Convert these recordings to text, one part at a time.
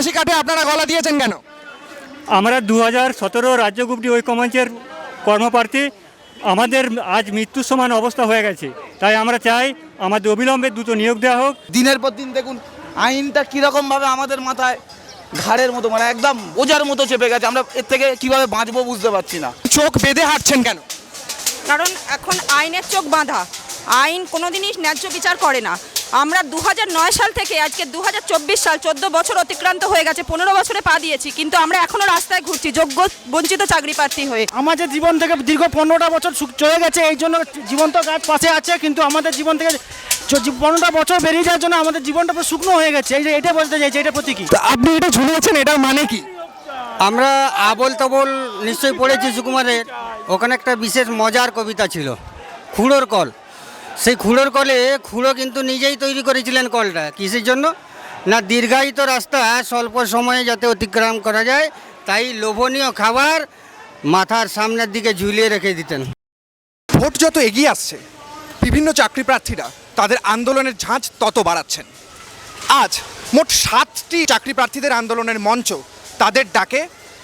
ফাঁসি কাটে আপনারা গলা দিয়েছেন কেন? আমরা দু হাজার সতেরো রাজ্য গ্রুপটি ঐক্যমঞ্চের কর্মপ্রার্থী। আমাদের আজ মৃত্যুর সমান অবস্থা হয়ে গেছে। তাই আমরা চাই আমাদের অবিলম্বে দ্রুত নিয়োগ দেওয়া হোক। দিনের পর দিন দেখুন আইনটা কীরকমভাবে আমাদের মাথায় ঘাড়ের মতো মানে একদম বোঝার মতো চেপে গেছে। আমরা এর থেকে কীভাবে বাঁচবো বুঝতে পারছি না। চোখ বেঁধে হাঁটছেন কেন? কারণ এখন আইনের চোখ বাঁধা। আইন কোনোদিনই ন্যায্য বিচার করে না। আমরা দু নয় সাল থেকে আজকে দু হাজার চব্বিশ সাল চোদ্দ বছর অতিক্রান্ত হয়ে গেছে পনেরো বছরে পা দিয়েছি কিন্তু আমরা এখনও রাস্তায় ঘুরছি যোগ্য বঞ্চিত চাকরি প্রার্থী হয়ে। আমাদের জীবন থেকে দীর্ঘ পনেরোটা বছর চলে গেছে এই জন্য জীবন্ত গাছ পাশে আছে কিন্তু আমাদের জীবন থেকে চ- পনেরোটা বছর বেরিয়ে যাওয়ার জন্য আমাদের জীবনটা পুরো শুকনো হয়ে গেছে এই যে এটা বলতে চাইছি এটা প্রতীকী। তা আপনি এটা ঝুলিয়েছেন এটার মানে কি? আমরা আবল তাবল নিশ্চয়ই পড়েছি সুকুমারের ওখানে একটা বিশেষ মজার কবিতা ছিল খুঁড়োর কল। সেই খুঁড়োর কলে খুঁড়ো কিন্তু নিজেই তৈরি করেছিলেন কলটা। কিসের জন্য? না, দীর্ঘায়িত রাস্তা স্বল্প সময়ে যাতে অতিক্রম করা যায়, তাই লোভনীয় খাবার মাথার সামনের দিকে ঝুলিয়ে রেখে দিতেন। ভোট যত এগিয়ে আসছে। বিভিন্ন চাকরি প্রার্থীরা তাদের আন্দোলনের ঝাঁজ তত বাড়াচ্ছেন। আজ মোট সাতটি চাকরি প্রার্থীদের আন্দোলনের মঞ্চ তাদের ডাকে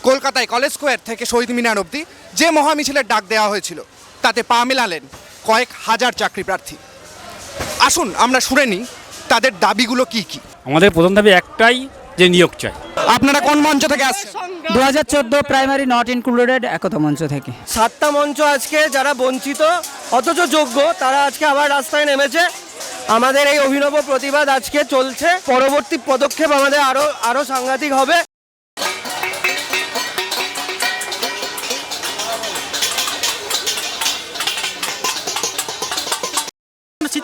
কলকাতায় কলেজ স্কোয়ার থেকে শহীদ মিনার অবধি যে মহামিছিলের ডাক দেওয়া হয়েছিল, তাতে পা মেলালেন কয়েক হাজার চাকরি প্রার্থী। আসুন আমরা শুনে নিই তাদের দাবিগুলো কি কি? আমাদের প্রথম দাবি একটাই যে নিয়োগ চাই। আপনারা কোন মঞ্চ থেকে আসছেন? দু হাজার চোদ্দ প্রাইমারি নট ইনক্লুডেড একতা মঞ্চ থেকে। সাতটা মঞ্চ আজকে যারা বঞ্চিত অথচ যোগ্য তারা আজকে আবার রাস্তায় নেমেছে। আমাদের এই অভিনব প্রতিবাদ আজকে চলছে। পরবর্তী পদক্ষেপ আমাদের আরও আরও সাংঘাতিক হবে।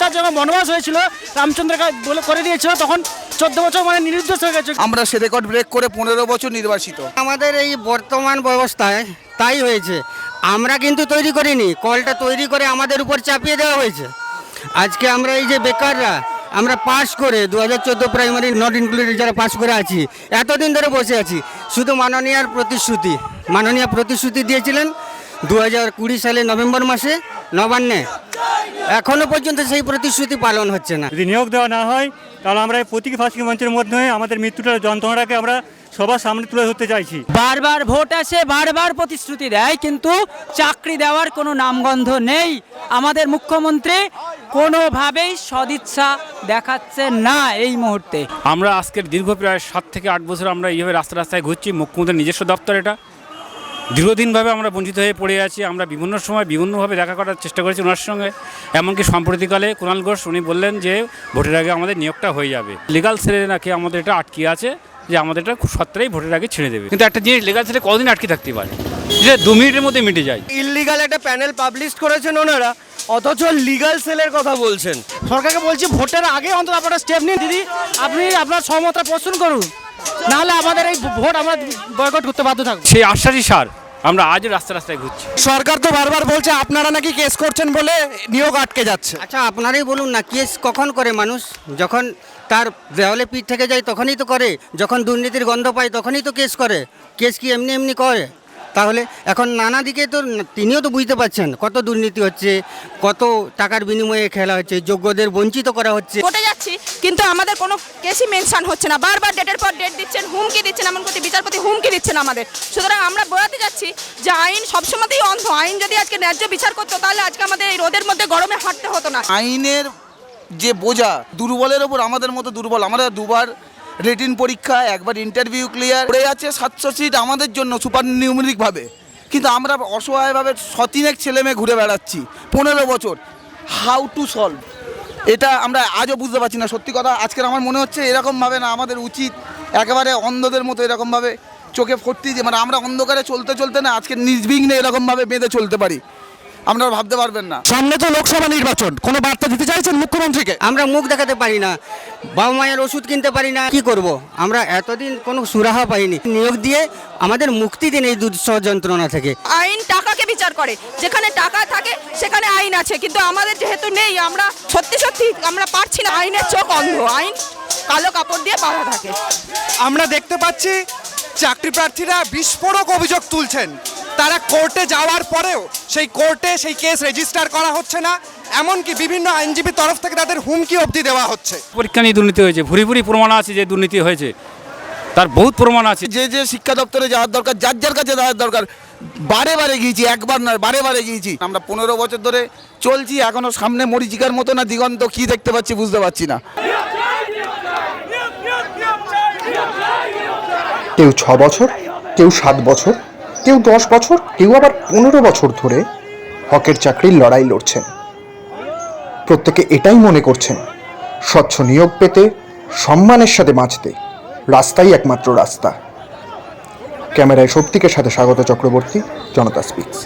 সীতার যখন বনবাস হয়েছিল রামচন্দ্র বলে করে দিয়েছিল তখন চোদ্দ বছর মানে নিরুদ্দেশ হয়ে গেছে। আমরা সে রেকর্ড ব্রেক করে পনেরো বছর নির্বাসিত। আমাদের এই বর্তমান ব্যবস্থায় তাই হয়েছে। আমরা কিন্তু তৈরি করিনি কলটা তৈরি করে আমাদের উপর চাপিয়ে দেওয়া হয়েছে। আজকে আমরা এই যে বেকাররা আমরা পাস করে দু হাজার চোদ্দ প্রাইমারি নট ইনক্লুডেড যারা পাস করে আছি এতদিন ধরে বসে আছি শুধু মাননীয়ার প্রতিশ্রুতি মাননীয় প্রতিশ্রুতি দিয়েছিলেন দু হাজার কুড়ি সালে নভেম্বর মাসে নবান্নে। এখনও পর্যন্ত সেই প্রতিশ্রুতি পালন হচ্ছে না। যদি নিয়োগ দেওয়া না হয় তাহলে আমরা এই প্রতীকী ফাঁসি মঞ্চের মাধ্যমে আমাদের মৃত্যুটার যন্ত্রণাটাকে আমরা সবার সামনে তুলে ধরতে চাইছি। বারবার ভোট আসে বারবার প্রতিশ্রুতি দেয় কিন্তু চাকরি দেওয়ার কোনো নামগন্ধ নেই। আমাদের মুখ্যমন্ত্রী কোনোভাবেই সদিচ্ছা দেখাচ্ছে না এই মুহূর্তে। আমরা আজকের দীর্ঘ প্রায় সাত থেকে আট বছর আমরা এইভাবে রাস্তা রাস্তায় ঘুরছি মুখ্যমন্ত্রীর নিজস্ব দপ্তর এটা। দীর্ঘদিনভাবে আমরা বঞ্চিত হয়ে পড়ে আছি। আমরা বিভিন্ন সময় বিভিন্নভাবে দেখা করার চেষ্টা করেছি ওনার সঙ্গে। এমনকি সাম্প্রতিককালে কুণাল ঘোষ উনি বললেন যে ভোটের আগে আমাদের নিয়োগটা হয়ে যাবে। লিগাল সেলে নাকি আমাদের এটা আটকে আছে যে আমাদের এটা খুব সত্তরেই ভোটের আগে ছেড়ে দেবে। কিন্তু একটা জিনিস লিগাল সেলে কদিন আটকে থাকতে পারে? যে দু মিনিটের মধ্যে মিটে যায়। ইললিগাল একটা প্যানেল পাবলিশ করেছেন ওনারা অথচ লিগাল সেলের কথা বলছেন। সরকারকে বলছি ভোটের আগে অন্তত আপনারা স্টেপ নিন। দিদি আপনি আপনার সহমতটা প্রশ্ন করুন। নাহলে আমাদের এই ভোট আমরা বয়কট করতে বাধ্য থাকব। সেই আশ্বাসী সার আমরা আজ রাস্তা রাস্তায় ঘুরছি। সরকার তো বারবার বলছে আপনারা নাকি কেস করছেন বলে নিয়োগ আটকে যাচ্ছে। আচ্ছা আপনারাই বলুন না কেস কখন করে মানুষ? যখন তার দেওয়ালে পিঠ থেকে যায় তখনই তো করে। যখন দুর্নীতির গন্ধ পায় তখনই তো কেস করে। কেস কি এমনি এমনি করে? তাহলে এখন নানা দিকে তো তিনিও তো বুঝতে পারছেন কত দুর্নীতি হচ্ছে কত টাকার বিনিময়ে খেলা হচ্ছে যোগ্যদের বঞ্চিত করা হচ্ছে। কিন্তু আমাদের কোনো কেসই মেনশন হচ্ছে না। বারবার ডেটের পর ডেট দিচ্ছেন, হুমকি দিচ্ছেন এমন করতে বিচারপতি হুমকি দিচ্ছেন আমাদের। সুতরাং আমরা বোঝাতে যাচ্ছি যে আইন সবসময়তেই অন্ধ। আইন যদি আজকে ন্যায্য বিচার করতো, তাহলে আজকে আমাদের এই রোদের মধ্যে গরমে হাঁটতে হতো না। আইনের যে বোঝা, দুর্বলের ওপর আমাদের মতো দুর্বল, আমরা দুবার রেটিন পরীক্ষা, একবার ইন্টারভিউ ক্লিয়ার করে আছে সাতশো সিট আমাদের জন্য সুপার নিউমেরিকভাবে কিন্তু আমরা অসহায়ভাবে সতিনেক ছেলে মেয়ে ঘুরে বেড়াচ্ছি, পনেরো বছর। হাউ টু সলভ এটা আমরা আজও বুঝতে পারছি না সত্যি কথা। আজকের আমার মনে হচ্ছে এরকমভাবে না আমাদের উচিত একেবারে অন্ধদের মতো এরকমভাবে চোখে ফর্তি দিয়ে মানে আমরা অন্ধকারে চলতে চলতে না আজকে নির্বিঘ্নে এরকমভাবে বেঁধে চলতে পারি। আপনারা ভাবতে পারবেন না। সামনে তো লোকসভা নির্বাচন। কোনো বার্তা দিতে চাইছেন মুখ্যমন্ত্রীকে? আমরা মুখ দেখাতে পারি না বাবা মায়ের ওষুধ কিনতে পারি না কি করব। আমরা এতদিন কোনো সুরাহা পাইনি। নিয়োগ দিয়ে আমাদের মুক্তি দিন এই দুঃসহ যন্ত্রণা থেকে। আইন টাকাকে বিচার করে। যেখানে টাকা থাকে সেখানে আইন আছে। কিন্তু আমাদের যেহেতু নেই আমরা সত্যি সত্যি আমরা পারছি না। আইনের চোখ অন্ধ। আইন কালো কাপড় দিয়ে বাঁধা থাকে। আমরা দেখতে পাচ্ছি চাকরি প্রার্থীরা বিস্ফোরক অভিযোগ তুলছেন। তারা কোর্টে যাওয়ার পরেও সেই কোর্টে সেই কেস রেজিস্টার করা হচ্ছে না। এমনকি বিভিন্ন আইনজীবীর তরফ থেকে তাদের হুমকি অবধি দেওয়া হচ্ছে। পরীক্ষা নিয়ে দুর্নীতি হয়েছে। ভুরি ভুরি প্রমাণ আছে যে দুর্নীতি হয়েছে। তার বহুত প্রমাণ আছে। যে যে শিক্ষা দপ্তরে যাওয়ার দরকার যার যার কাছে যাওয়ার দরকার বারে বারে গিয়েছি, একবার নয়, বারে বারে গিয়েছি। আমরা পনেরো বছর ধরে চলছি, এখনও সামনে মরিচিকার মতো না, দিগন্ত কি দেখতে পাচ্ছি বুঝতে পারছি না। কেউ ছ বছর, কেউ সাত বছর, কেউ দশ বছর, কেউ আবার পনেরো বছর ধরে হকের চাকরির লড়াই লড়ছেন। প্রত্যেকে এটাই মনে করছেন, স্বচ্ছ নিয়োগ পেতে, সম্মানের সাথে বাঁচতে, রাস্তাই একমাত্র রাস্তা। ক্যামেরায় শক্তিকের সাথে স্বাগত চক্রবর্তী জনতা স্পিক্স।